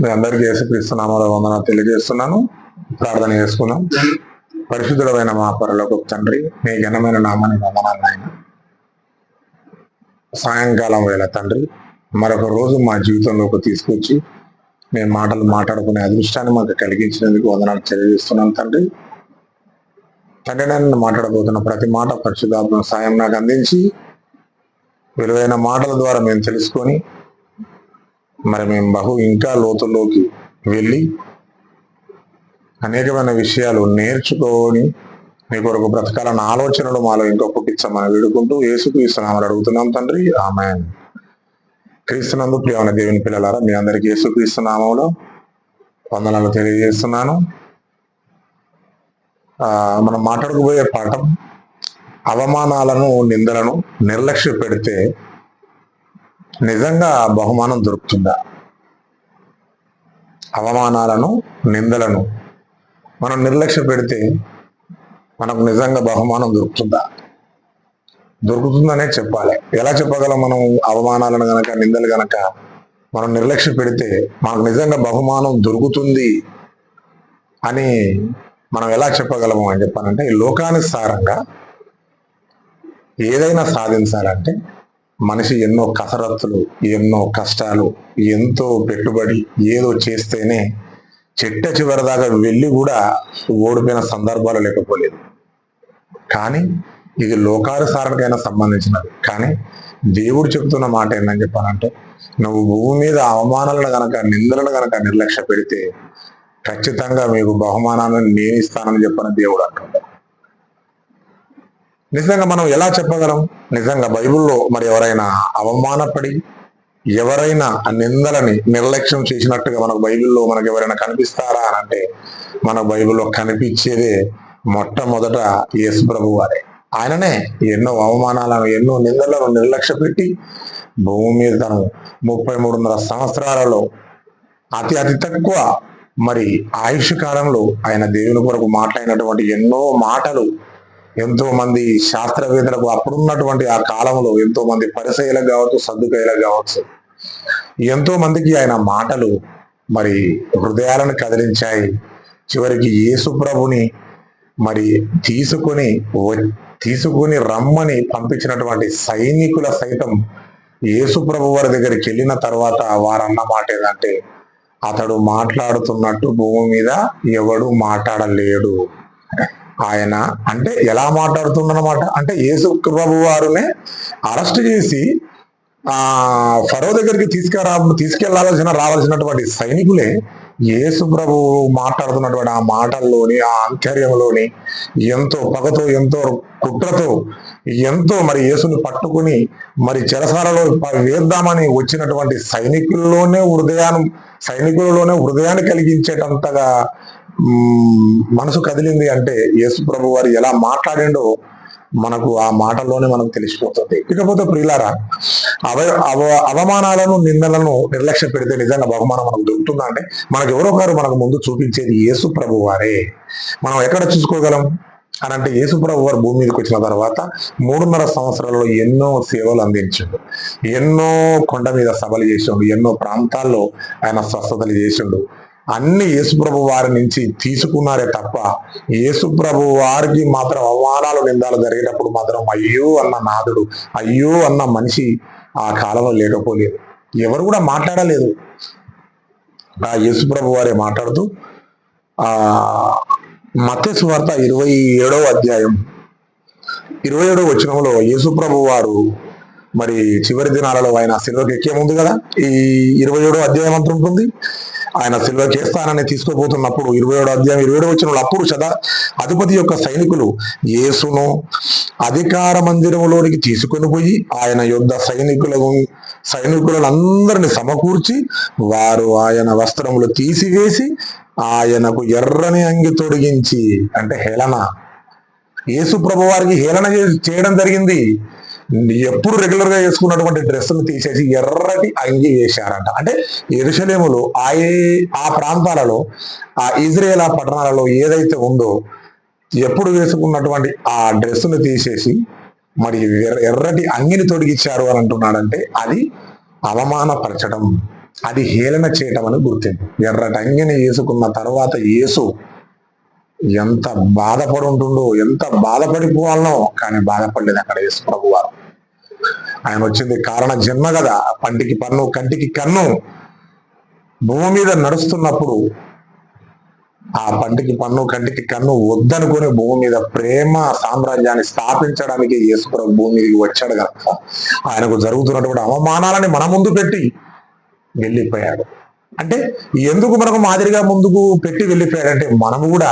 మీ అందరికీ యేసుక్రీస్తునామాల వందన తెలియజేస్తున్నాను. ప్రార్థన చేసుకున్నాం పరిశుద్ధుడమైన మా పరలోక తండ్రి మీ ఘనమైన నామాన్ని వందనాలు సాయంకాలం వేళ తండ్రి మరొక రోజు మా జీవితంలోకి తీసుకొచ్చి మేము మాటలు మాట్లాడుకునే అదృష్టాన్ని మాకు కలిగించినందుకు వందనాలు తెలియజేస్తున్నాను తండ్రి. తండ్రి నేను మాట్లాడబోతున్న ప్రతి మాట పరిశుద్ధాత్మ సాయం నాకు అందించి విలువైన మాటల ద్వారా మేము తెలుసుకొని మరి మేము బహు ఇంకా లోతుల్లోకి వెళ్ళి అనేకమైన విషయాలు నేర్చుకొని మీ కొరకు బ్రతకాలన్న ఆలోచనలు మాలో ఇంకా పుట్టించమని వేడుకుంటూ ఏసుక్రీస్తున్నామని అడుగుతున్నాం తండ్రి. ఆమె క్రీస్తునందు ప్రియమైన దేవుని పిల్లలారా మీ అందరికీ ఏసుక్రీస్తునామంలో వందనాలు తెలియజేస్తున్నాను. ఆ, మనం మాట్లాడుకుపోయే పాఠం అవమానాలను నిందలను నిర్లక్ష్య పెడితే నిజంగా బహుమానం దొరుకుతుందా? అవమానాలను నిందలను మనం నిర్లక్ష్య పెడితే మనకు నిజంగా బహుమానం దొరుకుతుందా? దొరుకుతుందనే చెప్పాలి. ఎలా చెప్పగలం మనం అవమానాలను గనక నిందలు గనక? మనం నిర్లక్ష్య పెడితే మనకు నిజంగా బహుమానం దొరుకుతుంది అని మనం ఎలా చెప్పగలము అని చెప్పానంటే ఈ లోకానుసారంగా ఏదైనా సాధించాలంటే మనిషి ఎన్నో కసరత్తులు ఎన్నో కష్టాలు ఎంతో పెట్టుబడి ఏదో చేస్తేనే చెట్ట చివరి దాకా వెళ్ళి కూడా ఓడిపోయిన సందర్భాలు లేకపోలేదు. కానీ ఇది లోకానుసారానికైనా సంబంధించినది. కానీ దేవుడు చెప్తున్న మాట ఏంటని చెప్పాలంటే నువ్వు భూమి మీద అవమానాలను గనక నిందలను గనక నిర్లక్ష్య పెడితే ఖచ్చితంగా మీకు బహుమానాలను నేను ఇస్తానని చెప్పని దేవుడు అంటున్నాడు నిజంగా మనం ఎలా చెప్పగలం? నిజంగా బైబిల్లో మరి ఎవరైనా అవమానపడి ఎవరైనా నిందలని నిర్లక్ష్యం చేసినట్టుగా మనకు బైబిల్లో మనకు ఎవరైనా కనిపిస్తారా అని అంటే మన బైబిల్లో కనిపించేదే మొట్టమొదట యేసు ప్రభు వారే. ఆయననే ఎన్నో అవమానాలను ఎన్నో నిందలను నిర్లక్ష్య పెట్టి భూమి మీద తను ముప్పై మూడున్నర సంవత్సరాలలో అతి అతి తక్కువ మరి ఆయుష్ కాలంలో ఆయన దేవుని కొరకు మాట్లాడినటువంటి ఎన్నో మాటలు ఎంతో మంది శాస్త్రవేత్తలకు అప్పుడున్నటువంటి ఆ కాలంలో ఎంతో మంది పరిసయలకు కావచ్చు సర్దుకాయలకు కావచ్చు ఎంతో మందికి ఆయన మాటలు మరి హృదయాలను కదిలించాయి. చివరికి యేసు ప్రభుని మరి తీసుకొని తీసుకొని రమ్మని పంపించినటువంటి సైనికుల సైతం యేసు ప్రభు వారి దగ్గరికి వెళ్ళిన తర్వాత వారన్న మాట ఏంటంటే అతడు మాట్లాడుతున్నట్టు భూమి మీద ఎవడు మాట్లాడలేడు. ఆయన అంటే ఎలా మాట్లాడుతుందన్నమాట? అంటే యేసు ప్రభు వారునే అరెస్ట్ చేసి ఆ ఫరో దగ్గరికి తీసుకురా తీసుకెళ్ళాల్సిన రావాల్సినటువంటి సైనికులే యేసు ప్రభు మాట్లాడుతున్నటువంటి ఆ మాటల్లోని ఆ ఆంతర్యంలోని ఎంతో పగతో ఎంతో కుట్రతో ఎంతో మరి యేసుని పట్టుకుని మరి చెరసాలలో ప- వేద్దామని వచ్చినటువంటి సైనికుల్లోనే హృదయాన్ని సైనికులలోనే హృదయాన్ని కలిగించేటంతగా మనసు కదిలింది అంటే యేసు ప్రభు వారు ఎలా మాట్లాడిండో మనకు ఆ మాటల్లోనే మనకు తెలిసిపోతుంది. ఇకపోతే ప్రియులారా అవ అవ అవమానాలను నిందలను నిర్లక్ష్య పెడితే నిజంగా బహుమానం మనకు దొరుకుతుందా అంటే మనకు ఎవరో ఒకరు మనకు ముందు చూపించేది యేసు ప్రభు వారే. మనం ఎక్కడ చూసుకోగలం? అని అంటే యేసు ప్రభు వారు భూమి మీదకి వచ్చిన తర్వాత మూడున్నర సంవత్సరాల్లో ఎన్నో సేవలు అందించిండు. ఎన్నో కొండ మీద సభలు చేసిండు ఎన్నో ప్రాంతాల్లో ఆయన స్వస్థతలు చేసిండు. అన్ని యేసుప్రభు వారి నుంచి తీసుకున్నారే తప్ప యేసుప్రభు వారికి మాత్రం అవమానాలు నిందాలు జరిగేటప్పుడు మాత్రం అయ్యో అన్న నాదుడు అయ్యో అన్న మనిషి ఆ కాలంలో లేకపోలేదు. ఎవరు కూడా మాట్లాడలేదు. ఆ యేసుప్రభు వారే మాట్లాడుతూ ఆ మత్స్సు వార్త ఇరవై ఏడవ అధ్యాయం ఇరవై ఏడవ వచనంలో యేసుప్రభు వారు మరి చివరి దినాలలో ఆయన సిల్వకి ఎక్కే ముందు కదా ఈ ఇరవై ఏడో అధ్యాయం అంత ఉంటుంది? ఆయన సిల్వ చేస్తానని తీసుకోబోతున్నప్పుడు ఇరవై ఏడు అధ్యాయం ఇరవై ఏడు వచ్చిన అప్పుడు సదా అధిపతి యొక్క సైనికులు యేసును అధికార మందిరంలోనికి తీసుకొని పోయి ఆయన యుద్ధ సైనికులను సైనికులందరిని సమకూర్చి వారు ఆయన వస్త్రములు తీసివేసి ఆయనకు ఎర్రని అంగి తొడిగించి అంటే హేళన. యేసు ప్రభు వారికి హేళన చేయడం జరిగింది. ఎప్పుడు రెగ్యులర్గా వేసుకున్నటువంటి డ్రెస్సులు తీసేసి ఎర్రటి అంగి వేశారంట. అంటే ఎరుసలేములో ఆ ఏ- ఆ ప్రాంతాలలో ఆ ఇజ్రాయేల్ ఆ పట్టణాలలో ఏదైతే ఉందో ఎప్పుడు వేసుకున్నటువంటి ఆ డ్రెస్సును తీసేసి మరి ఎర్రటి అంగిని తొడిగిచ్చారు అని అంటున్నాడంటే అది అవమానపరచడం అది హేళన చేయటం అని గుర్తింపు. ఎర్రటంగిని వేసుకున్న తర్వాత యేసు ఎంత బాధపడి ఉంటుండో ఎంత బాధపడిపోవాలనో కానీ బాధపడలేదు అక్కడ యేసు ప్రభు వారు ఆయన వచ్చింది కారణ జన్మ కదా. పంటికి పన్ను కంటికి కన్ను. భూమి మీద నడుస్తున్నప్పుడు ఆ పంటికి పన్ను కంటికి కన్ను వద్దనుకుని భూమి మీద ప్రేమ సామ్రాజ్యాన్ని స్థాపించడానికి యేసుప్రభు భూమి మీదకి వచ్చాడు కనుక ఆయనకు జరుగుతున్నటువంటి అవమానాలని మన ముందు పెట్టి వెళ్ళిపోయాడు. అంటే ఎందుకు మనకు మాదిరిగా ముందుకు పెట్టి వెళ్ళిపోయాడంటే మనము కూడా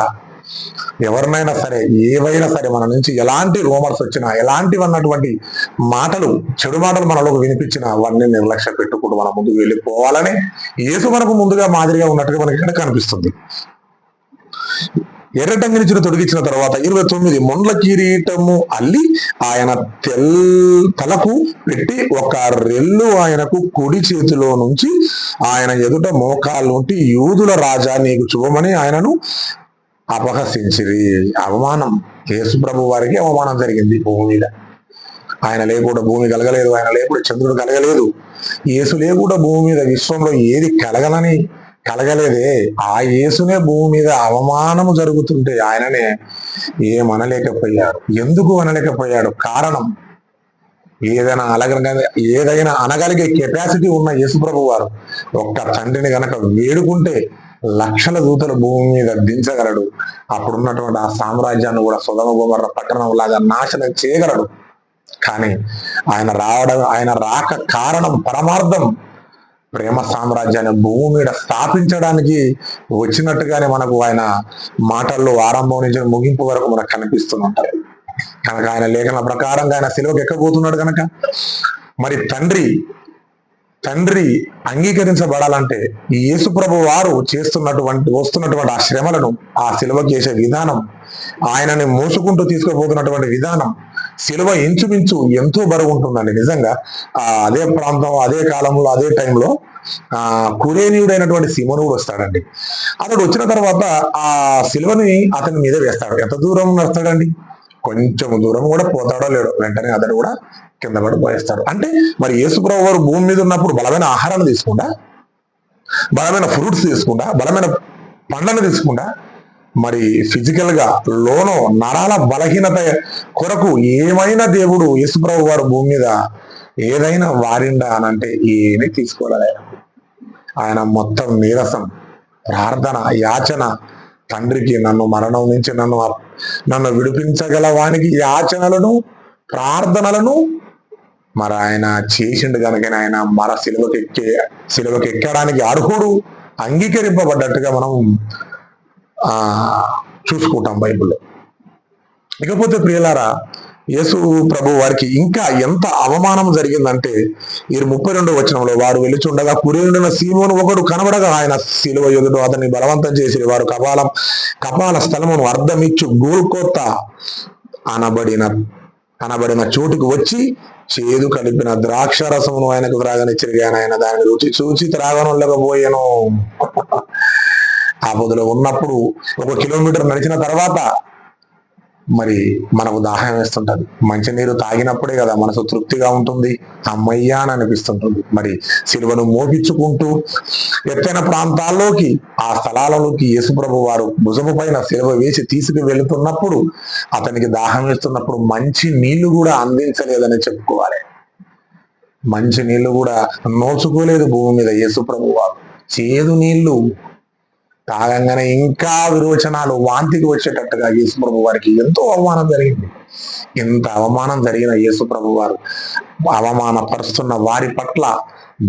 ఎవరినైనా సరే ఏవైనా సరే మన నుంచి ఎలాంటి రూమర్స్ వచ్చినా ఎలాంటివి అన్నటువంటి మాటలు చెడు మాటలు మనలోకి వినిపించినా అవన్నీ నిర్లక్ష్య పెట్టుకుంటూ మన ముందుకు వెళ్ళిపోవాలని యేసు మనకు ముందుగా మాదిరిగా ఉన్నట్టుగా మనకి ఇక్కడ కనిపిస్తుంది. ఎర్రటంగినిచ్చిన తొడిగించిన తర్వాత ఇరవై తొమ్మిది ముండ్ల కిరీటము అల్లి ఆయన తెల్ తలకు పెట్టి ఒక రెల్లు ఆయనకు కుడి చేతిలో నుంచి ఆయన ఎదుట మోకాలు నుండి యూదుల రాజా నీకు చూపమని ఆయనను అపహసించిరి. అవమానం. యేసు ప్రభు వారికి అవమానం జరిగింది భూమి మీద ఆయన లేకుండా భూమి కలగలేదు. ఆయన లేకుండా చంద్రుడు కలగలేదు. యేసు లేకుండా భూమి మీద విశ్వంలో ఏది కలగలని కలగలేదే. ఆ యేసునే భూమి మీద అవమానము జరుగుతుంటే ఆయననే ఏమనలేకపోయాడు. ఎందుకు అనలేకపోయాడు? కారణం? ఏదైనా అలగ ఏదైనా అనగలిగే కెపాసిటీ ఉన్న యేసుప్రభు వారు ఒక్క తండ్రిని గనక వేడుకుంటే లక్షల దూతలు భూమి మీద దించగలడు. అప్పుడున్నటువంటి ఆ సామ్రాజ్యాన్ని కూడా సుధమ గుమర్ర పట్టణం లాగా నాశనం చేయగలడు. కానీ ఆయన రావడం ఆయన రాక కారణం పరమార్థం. ప్రేమ సామ్రాజ్యాన్ని భూమి మీద స్థాపించడానికి వచ్చినట్టుగానే మనకు ఆయన మాటల్లో ఆరంభం నుంచి ముగింపు వరకు మనకు కనిపిస్తుందంటారు కనుక ఆయన లేఖన ప్రకారంగా ఆయన సెలవుకి ఎక్కబోతున్నాడు కనుక మరి తండ్రి తండ్రి అంగీకరించబడాలంటే ఈ యేసుప్రభు వారు చేస్తున్నటువంటి వస్తున్నటువంటి ఆ శ్రమలను ఆ సిలువ చేసే విధానం ఆయనని మోసుకుంటూ తీసుకుపోతున్నటువంటి విధానం సిలువ ఇంచుమించు ఎంతో బరువు ఉంటుందండి. నిజంగా ఆ అదే ప్రాంతం అదే కాలంలో అదే టైంలో ఆ కురేనీయుడైనటువంటి సిమనుడు వస్తాడండి. అతడు వచ్చిన తర్వాత ఆ సిలువని అతని మీద వేస్తాడు. ఎంత దూరం నడుస్తాడండి? కొంచెం దూరం కూడా పోతాడో లేడో వెంటనే అతడు కూడా కింద పడి పోయేస్తాడు అంటే మరి యేసుప్రభు వారు భూమి మీద ఉన్నప్పుడు బలమైన ఆహారాన్ని తీసుకుంటా బలమైన ఫ్రూట్స్ తీసుకుంటా బలమైన పండ్లను తీసుకుంటా మరి ఫిజికల్గా లోనో నరాల బలహీనత కొరకు ఏమైనా దేవుడు యేసుప్రభు వారు భూమి మీద ఏదైనా వారిండా అని అంటే ఏమీ తీసుకోలేదు. ఆయన మొత్తం నీరసం ప్రార్థన యాచన తండ్రికి నన్ను మరణం నుంచి నన్ను నన్ను విడిపించగల వానికి యాచనలను ప్రార్థనలను మరి ఆయన చేసిండు కనుక ఆయన మర సిలువకి ఎక్కే సిలువకి ఎక్కడానికి అర్హుడు అంగీకరింపబడ్డట్టుగా మనం ఆ చూసుకుంటాం బైబిల్లో. ఇకపోతే ప్రియులారా యేసు ప్రభు వారికి ఇంకా ఎంత అవమానం జరిగిందంటే ఈ ముప్పై రెండో వచనంలో వారు వెలుచుండగా కురేనుడిన సీమోను ఒకడు కనబడగా ఆయన శిలువ ఎదుడు అతన్ని బలవంతం చేసి వారు కపాలం కపాల స్థలమును అర్ధమిచ్చు గోల్కొత్త అనబడిన అనబడిన చోటుకు వచ్చి చేదు కలిపిన ద్రాక్ష రసమును ఆయనకు త్రాగనిచ్చరిగా ఆయన దాని రుచి చూచి త్రాగనుండకపోయాను ఆ పొద్దులో ఉన్నప్పుడు ఒక కిలోమీటర్ నడిచిన తర్వాత మరి మనకు దాహం వేస్తుంటది మంచినీరు తాగినప్పుడే కదా మనసు తృప్తిగా ఉంటుంది. అమ్మయ్యా అని అనిపిస్తుంటుంది. మరి సిలువను మోపించుకుంటూ ఎత్తైన ప్రాంతాల్లోకి ఆ స్థలాలలోకి యేసుప్రభు వారు భుజము పైన సిలువ వేసి తీసుకు వెళుతున్నప్పుడు అతనికి దాహం వేస్తున్నప్పుడు మంచి నీళ్ళు కూడా అందించలేదని చెప్పుకోవాలి. మంచి నీళ్ళు కూడా నోచుకోలేదు భూమి మీద యేసుప్రభు వారు. చేదు నీళ్ళు తాగంగానే ఇంకా విరోచనాలు వాంతికి వచ్చేటట్టుగా యేసుప్రభు వారికి ఎంతో అవమానం జరిగింది. ఎంత అవమానం జరిగిన యేసుప్రభు వారు అవమానపరుస్తున్న వారి పట్ల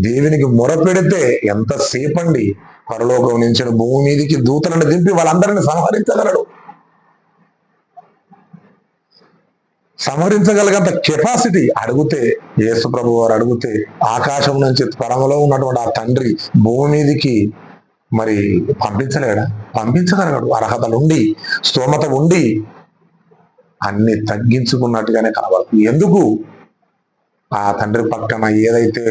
దేవునికి మొరపెడితే ఎంత సేపండి పరలోకం నుంచి భూమి మీదికి దూతలను దింపి వాళ్ళందరిని సంహరించగలడు? సంహరించగలిగంత కెపాసిటీ అడిగితే యేసుప్రభు వారు అడిగితే ఆకాశం నుంచి పరమలో ఉన్నటువంటి ఆ తండ్రి భూమి మీదికి మరి పంపించలేడా? పంపించగలగడు అర్హతలు ఉండి స్తోమత ఉండి అన్ని తగ్గించుకున్నట్టుగానే కనబడుతుంది. ఎందుకు? ఆ తండ్రి పక్కన ఏదైతే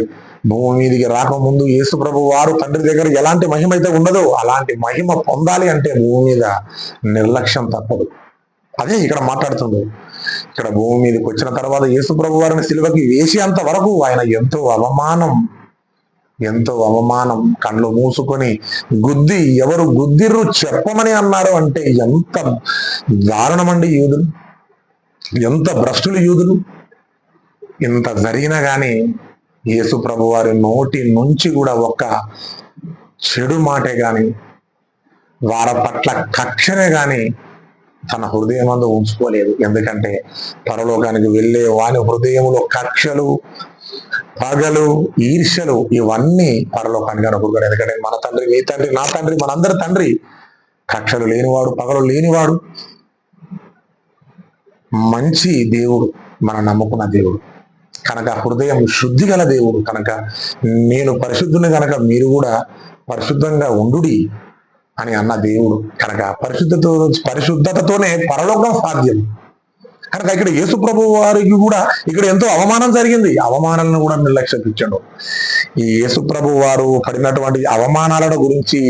భూమి మీదికి రాకముందు యేసు ప్రభు వారు తండ్రి దగ్గర ఎలాంటి మహిమ అయితే ఉండదో అలాంటి మహిమ పొందాలి అంటే భూమి మీద నిర్లక్ష్యం తప్పదు. అదే ఇక్కడ మాట్లాడుతుంది ఇక్కడ భూమి మీదకి వచ్చిన తర్వాత యేసు ప్రభు వారిని సిలువకి వేసేంత వరకు ఆయన ఎంతో అవమానం ఎంతో అవమానం కళ్ళు మూసుకొని గుద్ది ఎవరు గుద్దిర్రు చెప్పమని అన్నారు అంటే ఎంత దారుణమండి యూదులు? ఎంత భ్రష్టులు యూదులు? ఇంత జరిగినా కానీ యేసు ప్రభు వారి నోటి నుంచి కూడా ఒక్క చెడు మాటే గాని వారి పట్ల కక్షనే కానీ తన హృదయం అందు ఉంచుకోలేదు. ఎందుకంటే పరలోకానికి వెళ్ళే వాని హృదయంలో కక్షలు పగలు ఈర్ష్యలు ఇవన్నీ పరలోకానికి అనుకుంటాడు ఎందుకంటే మన తండ్రి మీ తండ్రి నా తండ్రి మనందరి తండ్రి కక్షలు లేనివాడు పగలు లేనివాడు మంచి దేవుడు మన నమ్ముకున్న దేవుడు. కనుక హృదయం శుద్ధి గల దేవుడు కనుక నేను పరిశుద్ధుని కనుక మీరు కూడా పరిశుద్ధంగా ఉండుడి అని అన్న దేవుడు. కనుక పరిశుద్ధతో పరిశుద్ధతతోనే పరలోకం సాధ్యం. కనుక ఇక్కడ యేసుప్రభు వారికి కూడా ఇక్కడ ఎంతో అవమానం జరిగింది. అవమానాలను కూడా నిర్లక్ష్యించాడు ఈ యేసుప్రభు వారు పడినటువంటి అవమానాల గురించి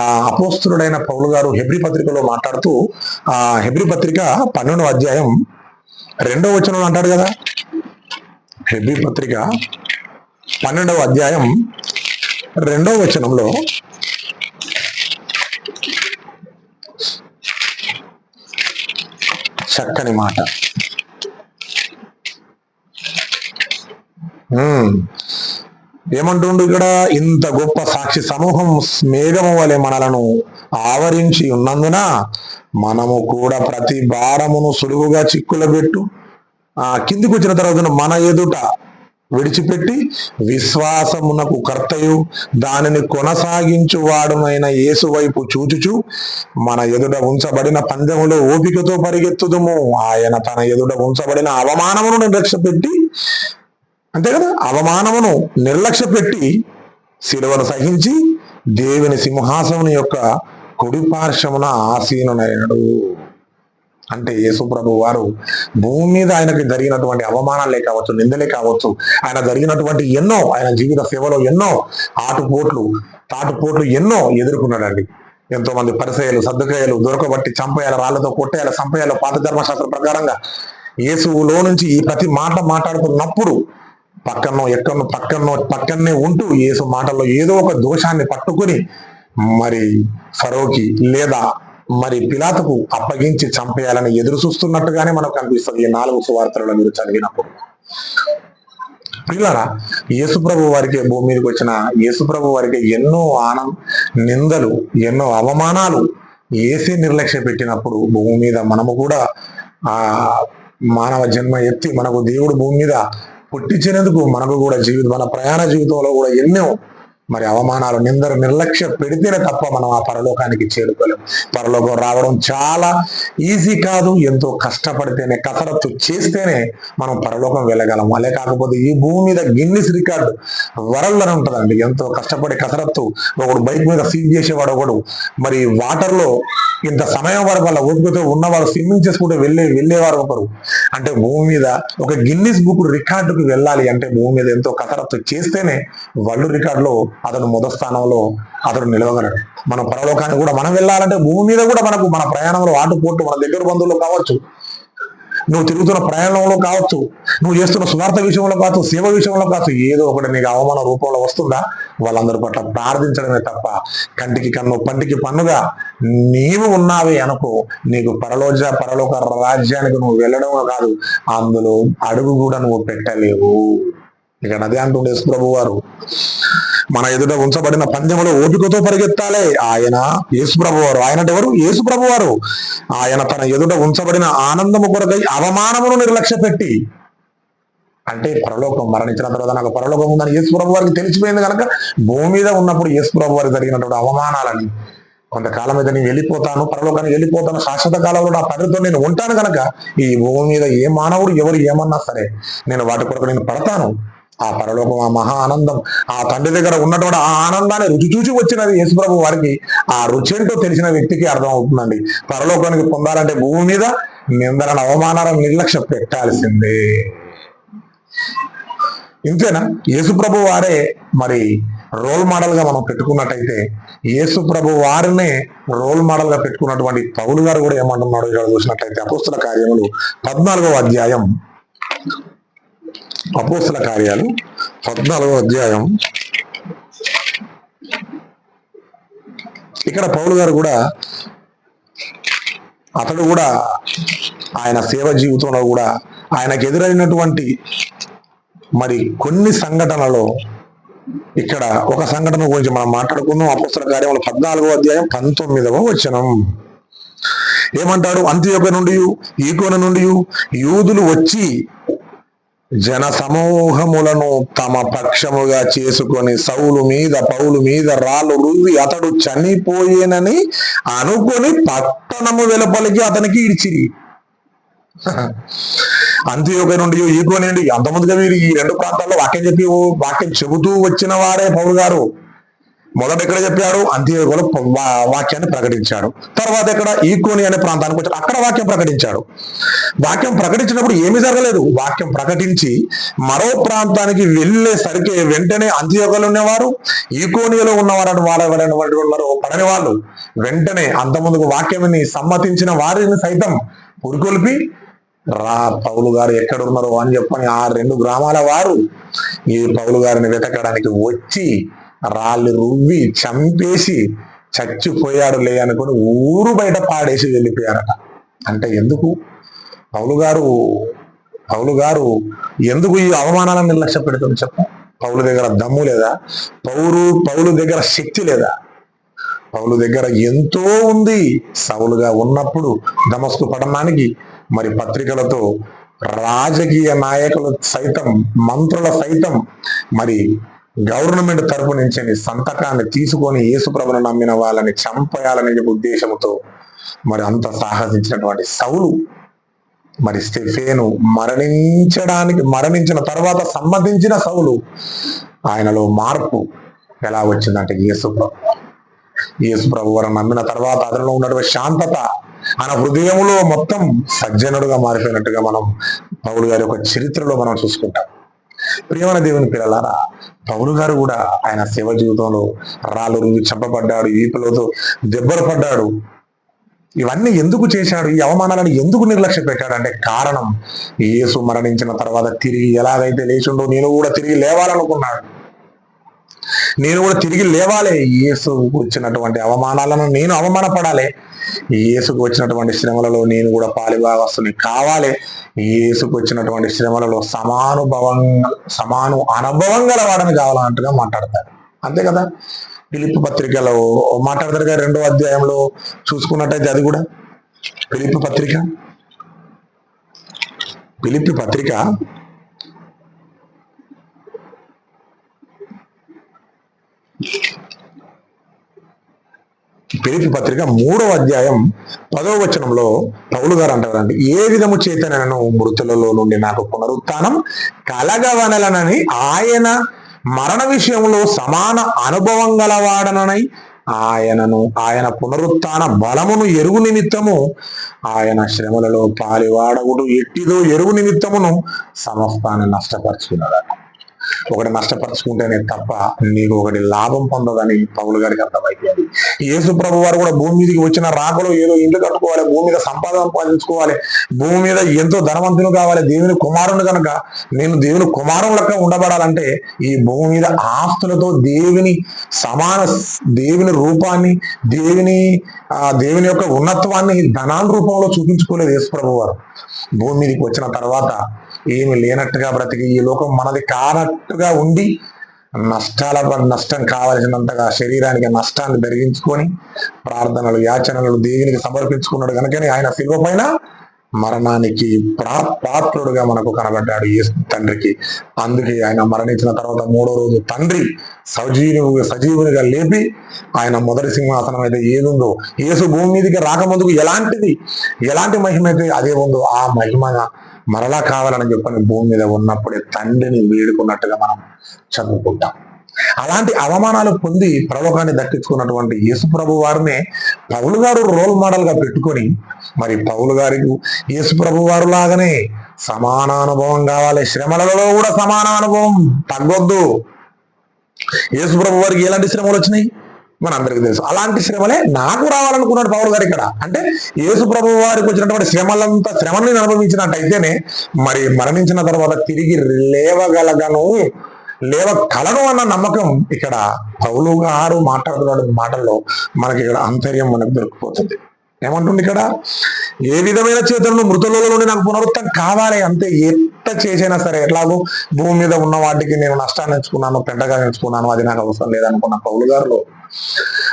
ఆ అపోస్తుడైన పౌలు గారు హెబ్రి పత్రికలో మాట్లాడుతూ ఆ హెబ్రి పత్రిక పన్నెండవ అధ్యాయం రెండవ వచనం అంటాడు కదా? హెబ్రి పత్రిక పన్నెండవ అధ్యాయం రెండవ వచనంలో చక్కని మాట. ఏమంటుండు ఇక్కడ? ఇంత గొప్ప సాక్షి సమూహం మేఘము వలె మనలను ఆవరించి ఉన్నందున మనము కూడా ప్రతి భారమును సులువుగా చిక్కుల పెట్టు ఆ కిందికి వచ్చిన తర్వాత మన ఎదుట విడిచిపెట్టి విశ్వాసమునకు కర్తయు దానిని కొనసాగించువాడునైన యేసు వైపు చూచుచు మన ఎదుట ఉంచబడిన పందెములో ఓపికతో పరిగెత్తుదుము. ఆయన తన ఎదుట ఉంచబడిన అవమానమును నిర్లక్ష్య పెట్టి అంతే కదా? అవమానమును నిర్లక్ష్య పెట్టి శిలువను సహించి దేవుని సింహాసముని యొక్క కుడి పార్శ్వమున ఆసీనునైనడు అంటే యేసుప్రభు వారు భూమి మీద ఆయనకి జరిగినటువంటి అవమానాలే కావచ్చు నిందలే కావచ్చు ఆయన జరిగినటువంటి ఎన్నో ఆయన జీవిత సేవలో ఎన్నో ఆటుపోట్లు తాటుపోట్లు ఎన్నో ఎదుర్కొన్నాడండి. ఎంతో మంది పరిసయలు సర్దుకాయలు దొరకబట్టి చంపేయాలి రాళ్ళతో కొట్టేయాలి చంపేయాలి పాత ధర్మశాస్త్ర ప్రకారంగా యేసులో నుంచి ఈ ప్రతి మాట మాట్లాడుతున్నప్పుడు పక్కనో ఎక్కడో పక్కనో పక్కనే ఉంటూ యేసు మాటల్లో ఏదో ఒక దోషాన్ని పట్టుకుని మరి ఫరోకి లేదా మరి పిలాతకు అప్పగించి చంపేయాలని ఎదురు చూస్తున్నట్టుగానే మనకు కనిపిస్తుంది ఈ నాలుగు సువార్తలలో మీరు చదివినప్పుడు. పిల్లరా యేసుప్రభు వారికి భూమి మీదకి వచ్చిన యేసుప్రభు వారికి ఎన్నో ఆనం నిందలు ఎన్నో అవమానాలు ఏసీ నిర్లక్ష్య పెట్టినప్పుడు భూమి మీద మనము కూడా ఆ మానవ జన్మ ఎత్తి మనకు దేవుడు భూమి మీద పుట్టించినందుకు మనకు కూడా జీవితం మన ప్రయాణ జీవితంలో కూడా ఎన్నో మరి అవమానాలు నిందరు నిర్లక్ష్య పెడితేనే తప్ప మనం ఆ పరలోకానికి చేరుకోలేం. పరలోకం రావడం చాలా ఈజీ కాదు. ఎంతో కష్టపడితేనే కసరత్తు చేస్తేనే మనం పరలోకం వెళ్ళగలం అలే కాకపోతే ఈ భూమి మీద గిన్నిస్ రికార్డు వరల్డ్ అని ఉంటుందండి. ఎంతో కష్టపడి కసరత్తు ఒకడు బైక్ మీద స్విమ్ చేసేవాడు ఒకడు. మరి వాటర్లో ఇంత సమయం వరకు వాళ్ళ ఓపికతో ఉన్నవాడు స్విమ్మింగ్ చేసుకుంటూ వెళ్ళే వెళ్ళేవారు ఒకరు. అంటే భూమి మీద ఒక గిన్నిస్ బుక్ రికార్డుకు వెళ్ళాలి అంటే భూమి మీద ఎంతో కసరత్తు చేస్తేనే వరల్డ్ రికార్డులో అతను మొదటి స్థానంలో అతడు నిలవగలడు. మనం పరలోకానికి కూడా మనం వెళ్ళాలంటే భూమి మీద కూడా మనకు మన ప్రయాణంలో ఆటుపోటు మన దగ్గర బంధువులు కావచ్చు. నువ్వు తిరుగుతున్న ప్రయాణంలో కావచ్చు. నువ్వు చేస్తున్న సువార్త విషయంలో కావచ్చు సేవ విషయంలో కావచ్చు ఏదో ఒకటి నీకు అవమాన రూపంలో వస్తుందా? వాళ్ళందరి పట్ల ప్రార్థించడమే తప్ప కంటికి కన్ను పంటికి పన్నుగా నీవు ఉన్నావే అనుకో నీకు పరలోజ పరలోక రాజ్యానికి నువ్వు వెళ్ళడం కాదు అందులో అడుగు కూడా నువ్వు పెట్టలేవు. ఇక్కడ అదే అంటుండే ప్రభు వారు మన ఎదుట ఉంచబడిన పందెంలో ఓపికతో పరిగెత్తాలే. ఆయన యేసుప్రభు వారు ఆయన అంటే ఎవరు? యేసుప్రభు వారు ఆయన తన ఎదుట ఉంచబడిన ఆనందము కొరకై అవమానమును నిర్లక్ష్య పెట్టి అంటే పరలోకం మరణించిన తర్వాత నాకు పరలోకం ఉందని యేసుప్రభు వారికి తెలిసిపోయింది కనుక భూమి మీద ఉన్నప్పుడు యేసుప్రభు వారికి జరిగినటువంటి అవమానాలని. కొంతకాలం మీద నేను వెళ్ళిపోతాను పరలోకానికి వెళ్ళిపోతాను శాశ్వత కాలంలో నా తండ్రితో నేను ఉంటాను కనుక ఈ భూమి మీద ఏ మానవుడు ఎవరు ఏమన్నా సరే నేను వాటి కొరకు నేను పడతాను. ఆ పరలోకం ఆ మహా ఆనందం ఆ తండ్రి దగ్గర ఉన్నటువంటి ఆ ఆనందాన్ని రుచి చూచి వచ్చినది యేసుప్రభు వారికి. ఆ రుచి ఏంటో తెలిసిన వ్యక్తికి అర్థం అవుతుందండి పరలోకానికి పొందాలంటే భూమి మీద నిందలను అవమానాలను నిర్లక్ష్యం పెట్టాల్సిందే. ఇంతేనా? యేసుప్రభు వారే మరి రోల్ మోడల్గా మనం పెట్టుకున్నట్టయితే యేసు ప్రభు వారినే రోల్ మోడల్గా పెట్టుకున్నటువంటి పౌలు గారు కూడా ఏమంటున్నాడు ఇక్కడ చూసినట్లయితే అపుస్తుల కార్యములు పద్నాలుగవ అధ్యాయం. అపోసల కార్యాలు పద్నాలుగో అధ్యాయం. ఇక్కడ పౌలు గారు కూడా అతడు కూడా ఆయన సేవ జీవితంలో కూడా ఆయనకు ఎదురైనటువంటి మరి కొన్ని సంఘటనలో ఇక్కడ ఒక సంఘటన గురించి మనం మాట్లాడుకుందాం. అపోస్తుల కార్యంలో పద్నాలుగో అధ్యాయం పంతొమ్మిదవ వచనం. ఏమంటాడు? అంత్యోగ నుండి ఈకోన నుండి యూదులు వచ్చి జన సమూహములను తమ పక్షముగా చేసుకొని సౌలు మీద పౌలు మీద రాళ్ళు రువ్వి అతడు చనిపోయేనని అనుకొని పట్టణము వెలుపలికి అతనికి ఇడిచిరి అంత్యోక నుండి ఈకోనండి అంతమందిగా మీరు ఈ రెండు ప్రాంతాల్లో వాక్యం చెప్పి వాక్యం చెబుతూ వచ్చిన వాడే పౌరు గారు. మొదట ఎక్కడ చెప్పాడు అంత్యోగలో వాక్యాన్ని ప్రకటించాడు తర్వాత ఎక్కడ? ఈకోని అనే ప్రాంతానికి వచ్చాడు అక్కడ వాక్యం ప్రకటించాడు వాక్యం ప్రకటించినప్పుడు ఏమీ జరగలేదు. వాక్యం ప్రకటించి మరో ప్రాంతానికి వెళ్ళేసరికి వెంటనే అంత్యోగలు ఉన్నవారు ఈకోనియలో ఉన్నవారు వాడేవారు ఉన్నారు. పడని వాళ్ళు. వెంటనే అంతముందుకు వాక్యాన్ని సమ్మతించిన వారిని సైతం పురికొల్పి రా పౌలు గారు ఎక్కడ ఉన్నారో అని చెప్పని ఆ రెండు గ్రామాల వారు ఈ పౌలు గారిని వెతకడానికి వచ్చి రాళ్ళు రువ్వి చంపేసి చచ్చిపోయాడు లే అనుకుని ఊరు బయట పాడేసి వెళ్ళిపోయారట. అంటే ఎందుకు? పౌలు గారు పౌలు గారు ఎందుకు ఈ అవమానాలను నిర్లక్ష్య పెడుతుంది చెప్పు? పౌలు దగ్గర దమ్ము లేదా? పౌరు పౌలు దగ్గర శక్తి లేదా? పౌలు దగ్గర ఎంతో ఉంది సౌలుగా ఉన్నప్పుడు దమస్కు పడడానికి. మరి పత్రికలతో రాజకీయ నాయకులు సైతం మంత్రుల సైతం మరి గవర్నమెంట్ తరపు నుంచి సంతకాన్ని తీసుకొని యేసుప్రభను నమ్మిన వాళ్ళని చంపేయాలనే ఉద్దేశంతో మరి అంత సాహసించినటువంటి సౌలు మరి స్టెఫేను మరణించడానికి మరణించిన తర్వాత సమ్మతించిన సౌలు ఆయనలో మార్పు ఎలా వచ్చిందంటే యేసుప్రభు. యేసుప్రభు వారిని నమ్మిన తర్వాత అతనిలో ఉన్నటువంటి శాంతత ఆయన హృదయంలో మొత్తం సజ్జనుడుగా మారిపోయినట్టుగా మనం పౌలు గారి యొక్క చరిత్రలో మనం చూసుకుంటాం. ప్రియమైన దేవుని పిల్లలారా పౌరు గారు కూడా ఆయన సేవ జీవితంలో రాళ్ళు రువి చంపబడ్డాడు ఈపులతో దెబ్బలు పడ్డాడు. ఇవన్నీ ఎందుకు చేశాడు? ఈ అవమానాలను ఎందుకు నిర్లక్ష్య పెట్టాడు? అంటే కారణం యేసు మరణించిన తర్వాత తిరిగి ఎలాగైతే లేచుండో నేను కూడా తిరిగి లేవాలనుకున్నాడు. నేను కూడా తిరిగి లేవాలి. యేసు వచ్చినటువంటి అవమానాలను నేను అవమానపడాలి. యేసుకు వచ్చినటువంటి శ్రమలలో నేను కూడా పాలిభాగస్తుని కావాలి. యేసుకు వచ్చినటువంటి శ్రమలలో సమానుభవం సమాను అనుభవం గల వాడని కావాలన్నట్టుగా మాట్లాడతారు అంతే కదా? పిలిపి పత్రికలో మాట్లాడతారు కదా రెండో అధ్యాయంలో చూసుకున్నట్టయితే అది కూడా? పిలిపి పత్రిక? పిలిపి పత్రిక? పిలిపి పత్రిక మూడవ అధ్యాయం పదవ వచనంలో పౌలు గారు అంటారండి ఏ విధము చేతనను మృతులలో నుండి నాకు పునరుత్నం కలగవనలనని ఆయన మరణ విషయంలో సమాన అనుభవం గలవాడనని ఆయనను ఆయన పునరుత్న బలమును ఎరుగు నిమిత్తము ఆయన శ్రమలలో పాలివాడగుడు ఎట్టిదో ఎరుగు నిమిత్తమును సమస్తాన్ని నష్టపరుచుకున్నాడు ఒకటి నష్టపరచుకుంటేనే తప్ప నీకు ఒకటి లాభం పొందదని పౌలు గారికి అర్థమైపోయింది. యేసు ప్రభు వారు కూడా భూమి మీదకి వచ్చిన రాకలో ఏదో ఇల్లు కట్టుకోవాలి భూమి మీద సంపాదన పాలించుకోవాలి భూమి మీద ఎంతో ధనవంతులు కావాలి దేవుని కుమారుడు కనుక నేను దేవుని కుమారుడు లెక్క ఉండబడాలంటే ఈ భూమి మీద ఆస్తులతో దేవుని సమాన దేవుని రూపాన్ని దేవుని ఆ దేవుని యొక్క ఉన్నత్వాన్ని ధనాల రూపంలో చూపించుకోలేదు యేసు ప్రభు వారు. భూమి మీదకి వచ్చిన తర్వాత ఏమి లేనట్టుగా బ్రతికి ఈ లోకం మనది కానట్టుగా ఉండి నష్టాల నష్టం కావలసినంతగా శరీరానికి నష్టాన్ని ధరించుకొని ప్రార్థనలు యాచనలు దేవునికి సమర్పించుకున్నాడు కనుకనే ఆయన శిల్వ పైన మరణానికి పాత్రుడుగా మనకు కనబడ్డాడు ఏ తండ్రికి. అందుకే ఆయన మరణించిన తర్వాత మూడో రోజు తండ్రి సజీవు సజీవునిగా లేపి ఆయన మొదటి సింహాసనం అయితే ఏదుందో యేసు భూమి మీదకి రాకముందుకు ఎలాంటిది ఎలాంటి మహిమ అయితే అదే ఉందో ఆ మహిమగా మరలా కావాలని చెప్పని భూమి మీద ఉన్నప్పుడే తండ్రిని వేడుకున్నట్టుగా మనం చదువుకుంటాం. అలాంటి అవమానాలు పొంది ప్రలోకాన్ని దక్కించుకున్నటువంటి యేసు ప్రభు వారినే పౌలు గారు రోల్ మోడల్గా పెట్టుకొని మరి పౌలు గారికి యేసు ప్రభు వారు లాగానే సమాన అనుభవం కావాలి. శ్రమలలో కూడా సమాన అనుభవం తగ్గొద్దు. యేసు ప్రభు వారికి ఎలాంటి శ్రమలు వచ్చినాయి? మన అందరికి తెలుసు. అలాంటి శ్రమలే నాకు రావాలనుకున్నాడు పౌరు గారు ఇక్కడ. అంటే యేసు ప్రభు వారికి వచ్చినటువంటి శ్రమలంతా శ్రమని అనుభవించినట్టయితేనే మరి మరణించిన తర్వాత తిరిగి లేవగలగను లేవ కలను అన్న నమ్మకం ఇక్కడ పౌలు గారు మాట్లాడుతున్న మాటల్లో మనకి ఇక్కడ అంతర్యం మనకు దొరికిపోతుంది. ఏమంటుంది ఇక్కడ? ఏ విధమైన చేతులను మృతులలో నుండి నాకు పునరుత్తం కావాలి అంతే ఎంత చేసైనా సరే ఎట్లాగో భూమి మీద ఉన్న వాటికి నేను నష్టాన్ని ఎంచుకున్నాను పెండగా ఎంచుకున్నాను అది నాకు అవసరం లేదనుకున్న పౌలు గారు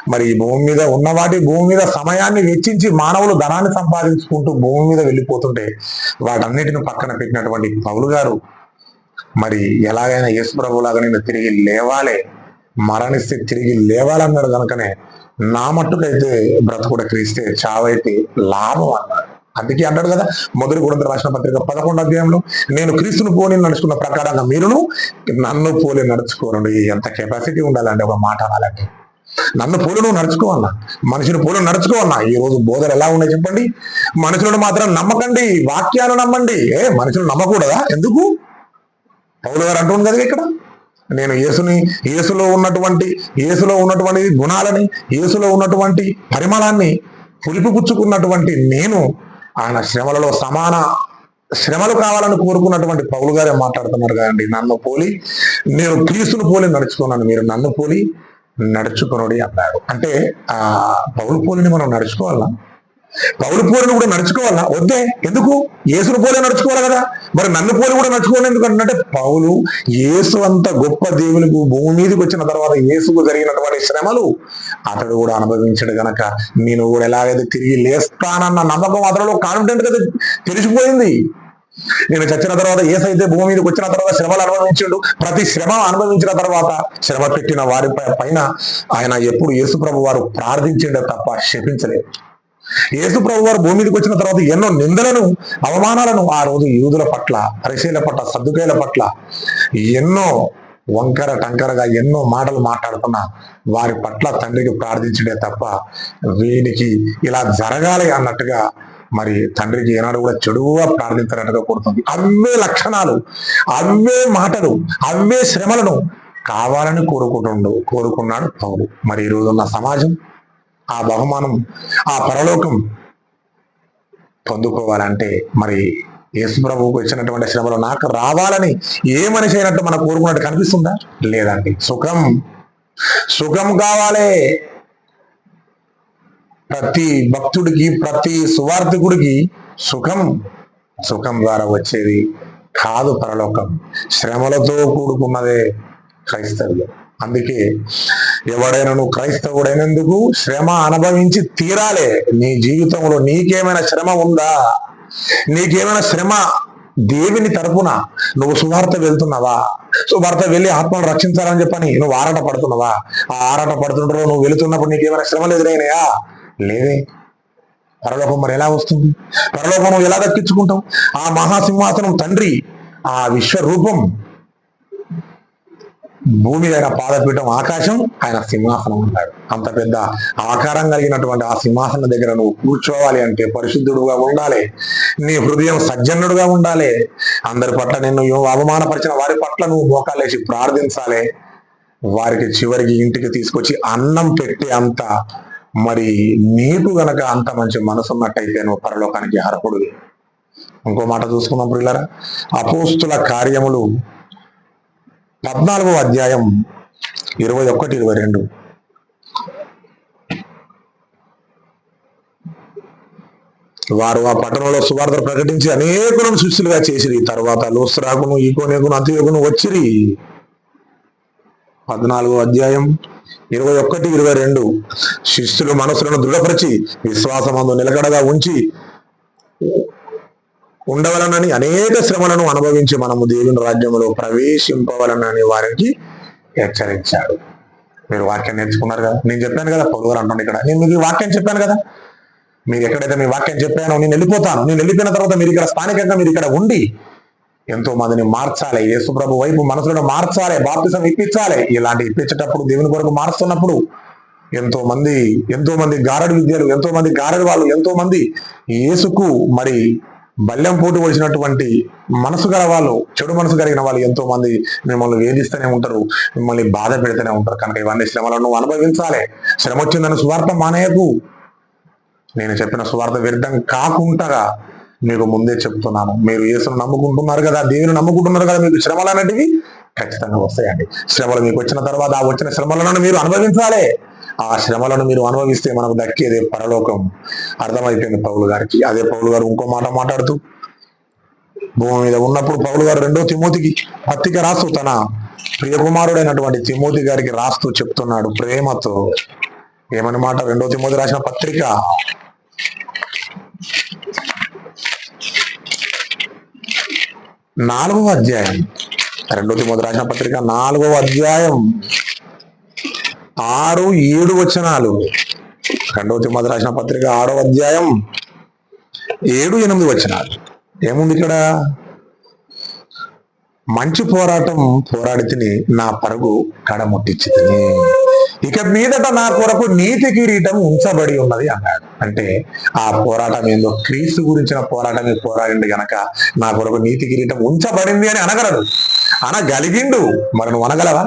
మరి ఈ భూమి మీద ఉన్న వాటి భూమి మీద సమయాన్ని వెచ్చించి మానవులు ధనాన్ని సంపాదించుకుంటూ భూమి మీద వెళ్ళిపోతుంటే వాటన్నిటిని పక్కన పెట్టినటువంటి పౌలు గారు మరి ఎలాగైనా యేసు నేను తిరిగి లేవాలే మరణిస్తే తిరిగి లేవాలన్నాడు కనుకనే నా మట్టుకైతే బ్రతుకుడ క్రీస్తే చావైతే లాభం అన్నాడు. అందుకే అంటాడు కదా మొదటి గుడంత రాసిన పత్రిక పదకొండు అధ్యాయంలో నేను క్రీస్తును పోని నడుచుకున్న ప్రకారంగా మీరును నన్ను పోలి నడుచుకోరండి ఎంత కెపాసిటీ ఉండాలండి ఒక మాట అనాలంటే. నన్ను పోలు నువ్వు నడుచుకోవాలా? మనుషుని పోలు నడుచుకోవాలా? ఈ రోజు బోధలు ఎలా ఉన్నాయి చెప్పండి? మనుషులను మాత్రం నమ్మకండి వాక్యాలు నమ్మండి. ఏ మనుషులు నమ్మకూడదా? ఎందుకు? పౌలు గారు అంటుంది కదా ఇక్కడ. నేను యేసుని యేసులో ఉన్నటువంటి యేసులో ఉన్నటువంటి గుణాలని యేసులో ఉన్నటువంటి పరిమళాన్ని పులిపిపుచ్చుకున్నటువంటి నేను ఆయన శ్రమలలో సమాన శ్రమలు కావాలని కోరుకున్నటువంటి పౌలు గారే మాట్లాడుతున్నారు కదండి. నన్ను పోలి నేను క్రీస్తును పోలి నడుచుకున్నాను. మీరు నన్ను పోలి నడుచుకునుడి అన్నాడు. అంటే ఆ పౌరు పోలిని మనం నడుచుకోవాలా? పౌరు పోలిని కూడా నడుచుకోవాలా? వద్దే ఎందుకు? యేసును పోలే నడుచుకోవాలి కదా. మరి నన్ను పోలి కూడా నడుచుకోవాలి ఎందుకంటే పౌలు యేసు అంత గొప్ప దేవునికి భూమి మీదకి వచ్చిన తర్వాత యేసుకు జరిగినటువంటి శ్రమలు అతడు కూడా అనుభవించాడు గనక. నేను కూడా ఎలాగైతే తిరిగి లేస్తానన్న నమ్మకం అతనిలో కాన్ఫిడెంట్గా తెలిసిపోయింది నేను చచ్చిన తర్వాత ఏసైతే భూమి మీదకి వచ్చిన తర్వాత శ్రమలు అనుభవించిండు ప్రతి శ్రమ అనుభవించిన తర్వాత శ్రమ పెట్టిన వారి పైన ఆయన ఎప్పుడు యేసుప్రభు వారు ప్రార్థించిండే తప్ప శపించలేదు. యేసుప్రభు వారు భూమి మీదకి వచ్చిన తర్వాత ఎన్నో నిందలను అవమానాలను ఆ రోజు యూదుల పట్ల పరిశీల పట్ల సర్దుకాయల పట్ల ఎన్నో వంకర టంకరగా ఎన్నో మాటలు మాట్లాడుతున్న వారి పట్ల తండ్రికి ప్రార్థించడే తప్ప వీనికి ఇలా జరగాలి అన్నట్టుగా మరి తండ్రికి ఏనాడు కూడా చెడుగా ప్రార్థించినట్టుగా కొడుతుంది అవే లక్షణాలు అవే మాటలు అవే శ్రమలను కావాలని కోరుకుంటుండు కోరుకున్నాడు పౌరుడు మరి ఈ రోజున్న సమాజం ఆ బహుమానం ఆ పరలోకం పొందుకోవాలంటే మరి యేసు ప్రభువుకు ఇచ్చినటువంటి శ్రమలు నాకు రావాలని ఏ మనిషి అయినట్టు మనం కోరుకున్నట్టు కనిపిస్తుందా? లేదండి. సుఖం సుఖం కావాలి. ప్రతి భక్తుడికి ప్రతి సువార్థికుడికి సుఖం సుఖం ద్వారా వచ్చేది కాదు పరలోకం. శ్రమలతో కూడుకున్నదే క్రైస్తవులు అందుకే ఎవడైనా నువ్వు క్రైస్తవుడైనందుకు శ్రమ అనుభవించి తీరాలే. నీ జీవితంలో నీకేమైనా శ్రమ ఉందా? నీకేమైనా శ్రమ దేవుని తరపున? నువ్వు సువార్త వెళ్తున్నావా? సువార్త వెళ్ళి ఆత్మను రక్షించాలని చెప్పని నువ్వు ఆరాట పడుతున్నావా ఆ ఆరాట పడుతుంటారో నువ్వు వెళుతున్నప్పుడు నీకేమైనా శ్రమలు ఎదురైనాయా లేదే. పరలోకం మరి ఎలా వస్తుంది? పరలోకం ఎలా దక్కించుకుంటాం? ఆ మహాసింహాసనం తండ్రి ఆ విశ్వరూపం. భూమి ఆయన పాదపీఠం ఆకాశం ఆయన సింహాసనం అన్నాడు అంత పెద్ద ఆకారం కలిగినటువంటి ఆ సింహాసనం దగ్గర నువ్వు కూర్చోవాలి అంటే పరిశుద్ధుడుగా ఉండాలి. నీ హృదయం సజ్జనుడుగా ఉండాలి. అందరి పట్ల నిన్ను అవమానపరిచిన వారి పట్ల నువ్వు మోకాలేసి ప్రార్థించాలి. వారికి చివరికి ఇంటికి తీసుకొచ్చి అన్నం పెట్టే అంత మరి నీకు గనక అంత మంచి మనసు ఉన్నట్టయితే నువ్వు పరలోకానికి అర్హుడివి. ఇంకో మాట చూసుకున్నాం పిల్లరా అపోస్తుల కార్యములు పద్నాలుగో అధ్యాయం ఇరవై ఒకటి ఇరవై రెండు. వారు ఆ పట్టణంలో సువార్త ప్రకటించి అనేకులను శిష్యులుగా చేసిరి. తర్వాత లోస్రాకును ఈకోనేకును అంత్యోగును వచ్చిరి. పద్నాలుగో అధ్యాయం ఇరవై ఒకటి ఇరవై రెండు శిష్యులు మనసులను దృఢపరిచి విశ్వాసమందు నిలకడగా ఉంచి ఉండవలనని అనేక శ్రమలను అనుభవించి మనము దేవుని రాజ్యంలో ప్రవేశింపవలనని వారికి హెచ్చరించాడు. మీరు వాక్యం నేర్చుకున్నారు కదా? నేను చెప్పాను కదా పొలుగులు గారు అంటుండే ఇక్కడ. నేను మీకు వాక్యం చెప్పాను కదా? మీరు ఎక్కడైతే మీ వాక్యం చెప్పానో నేను వెళ్ళిపోతాను. నేను వెళ్ళిపోయిన తర్వాత మీరు ఇక్కడ స్థానికంగా మీరు ఇక్కడ ఉండి ఎంతో మందిని మార్చాలి. యేసుప్రభు వైపు మనసులను మార్చాలి. బాప్తిసం ఇప్పించాలి. ఇలాంటి ఇప్పించేటప్పుడు దేవుని కొరకు మారుస్తున్నప్పుడు ఎంతో మంది ఎంతో మంది గారడి విద్యలు ఎంతో మంది గారడి వాళ్ళు ఎంతో మంది యేసుకు మరి బల్యం పోటు వచ్చినటువంటి మనసు గల వాళ్ళు చెడు మనసు కలిగిన వాళ్ళు ఎంతో మంది మిమ్మల్ని వేధిస్తూనే ఉంటారు. మిమ్మల్ని బాధ పెడుతూనే ఉంటారు. కనుక ఇవన్నీ శ్రమలను నువ్వు అనుభవించాలి. శ్రమ వచ్చిందని సువార్త మానేయకు. నేను చెప్పిన సువార్త వ్యర్థం కాకుండా మీకు ముందే చెప్తున్నాను. మీరు యేసును నమ్ముకుంటున్నారు కదా దేవుని నమ్ముకుంటున్నారు కదా మీకు శ్రమలు అనేటివి ఖచ్చితంగా వస్తాయండి. శ్రమలు మీకు వచ్చిన తర్వాత ఆ వచ్చిన శ్రమలను మీరు అనుభవించాలి. ఆ శ్రమలను మీరు అనుభవిస్తే మనకు దక్కేదే పరలోకం. అర్థమైపోయింది పౌలు గారికి. అదే పౌలు గారు ఇంకో మాట మాట్లాడుతూ భూమి మీద ఉన్నప్పుడు పౌలు గారు రెండో తిమోతికి పత్రిక రాస్తూ తన ప్రియకుమారుడైనటువంటి తిమోతి గారికి రాస్తూ చెప్తున్నాడు ప్రేమతో. ఏమని మాట? రెండో తిమోతి రాసిన పత్రిక. నాలుగవ అధ్యాయం. రెండో తిమోతి రాసిన పత్రిక నాలుగవ అధ్యాయం. ఆరు ఏడు వచనాలు. రెండవ తిమోతి రాసిన పత్రిక ఆరో అధ్యాయం. ఏడు ఎనిమిది వచనాలు. ఏముంది ఇక్కడ? మంచి పోరాటం పోరాడితిని నా పరుగు కడముట్టించి తిని. ఇక మీదట నా కొరకు నీతి కిరీటం ఉంచబడి ఉన్నది అన్నాడు. అంటే ఆ పోరాటం ఏందో క్రీస్తు గురించిన పోరాటమే పోరాడింది గనక నా కొరకు నీతి కిరీటం ఉంచబడింది అని అనగలడు. అనగలిగిండు. మరి నువ్వు అనగలవా?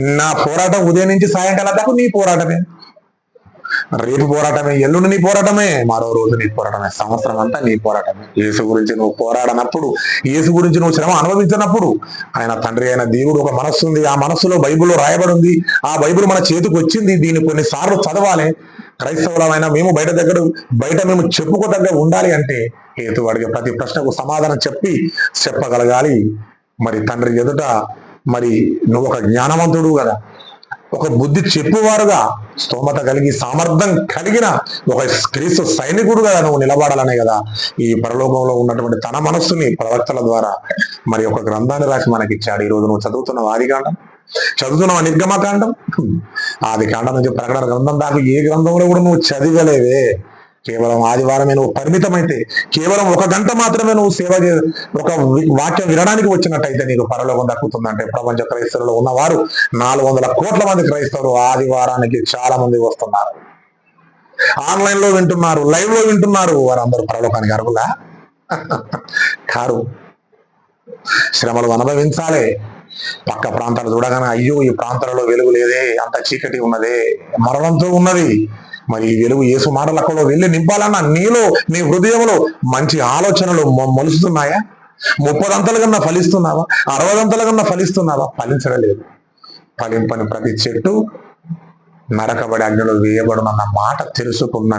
నా పోరాటం ఉదయం నుంచి సాయంకాలం దాకా నీ పోరాటమే. రేపు పోరాటమే ఎల్లుండి నీ పోరాటమే మరో రోజు నీ పోరాటమే సంవత్సరం అంతా నీ పోరాటమే. యేసు గురించి నువ్వు పోరాడనప్పుడు యేసు గురించి నువ్వు శ్రమ అనుభవించినప్పుడు ఆయన తండ్రి అయిన దేవుడు ఒక మనస్సు ఉంది. ఆ మనస్సులో బైబిల్లో రాయబడి ఉంది ఆ బైబిల్ మన చేతికి వచ్చింది. దీన్ని కొన్నిసార్లు చదవాలి. క్రైస్తవులమైన మేము బయట దగ్గర బయట మేము చెప్పుకోదగ్గ ఉండాలి అంటే హేతు అడిగే ప్రతి ప్రశ్నకు సమాధానం చెప్పి చెప్పగలగాలి. మరి తండ్రి ఎదుట మరి నువ్వు ఒక జ్ఞానవంతుడు కదా. ఒక బుద్ధి చెప్పువారుగా స్తోమత కలిగి సామర్థ్యం కలిగిన ఒక క్రీస్తు సైనికుడుగా నువ్వు నిలబడాలనే కదా. ఈ పరలోకంలో ఉన్నటువంటి తన మనస్సుని ప్రవక్తల ద్వారా మరి ఒక గ్రంథాన్ని రాసి మనకి ఇచ్చాడు ఈ రోజు నువ్వు చదువుతున్న ఆదికాండం చదువుతున్నావు నిర్గమకాండం ఆది కాండం నుంచి ప్రకటన గ్రంథం దాకా ఏ గ్రంథంలో కూడా నువ్వు చదివలేవే. కేవలం ఆదివారమే నువ్వు పరిమితమైతే కేవలం ఒక గంట మాత్రమే నువ్వు సేవ చే ఒక వాక్యం వినడానికి వచ్చినట్టయితే నీకు పరలోకం దక్కుతుందంటే ప్రపంచ క్రైస్తవులు ఉన్నవారు నాలుగు వందల కోట్ల మంది క్రైస్తవులు ఆదివారానికి చాలా మంది వస్తున్నారు. ఆన్లైన్లో వింటున్నారు లైవ్లో వింటున్నారు వారందరూ పరలోకానికి అరుగులా కారు. శ్రమలు అనుభవించాలి. పక్క ప్రాంతాలు చూడగానే అయ్యో ఈ ప్రాంతాలలో వెలుగు లేదే అంత చీకటి ఉన్నదే మరణంతో ఉన్నది. మరి ఈ వెలుగు యేసు మాటలక్కలో వెళ్ళి నింపాలన్నా నీలో నీ హృదయంలో మంచి ఆలోచనలు మొ- మొలుస్తున్నాయా? ముప్పదంతల కన్నా ఫలిస్తున్నావా? అరవదంతల కన్నా ఫలిస్తున్నావా? ఫలించడలేదు ఫలింపని ప్రతి చెట్టు నరకబడి అగ్నిలో వేయబడమన్న మాట తెలుసుకున్న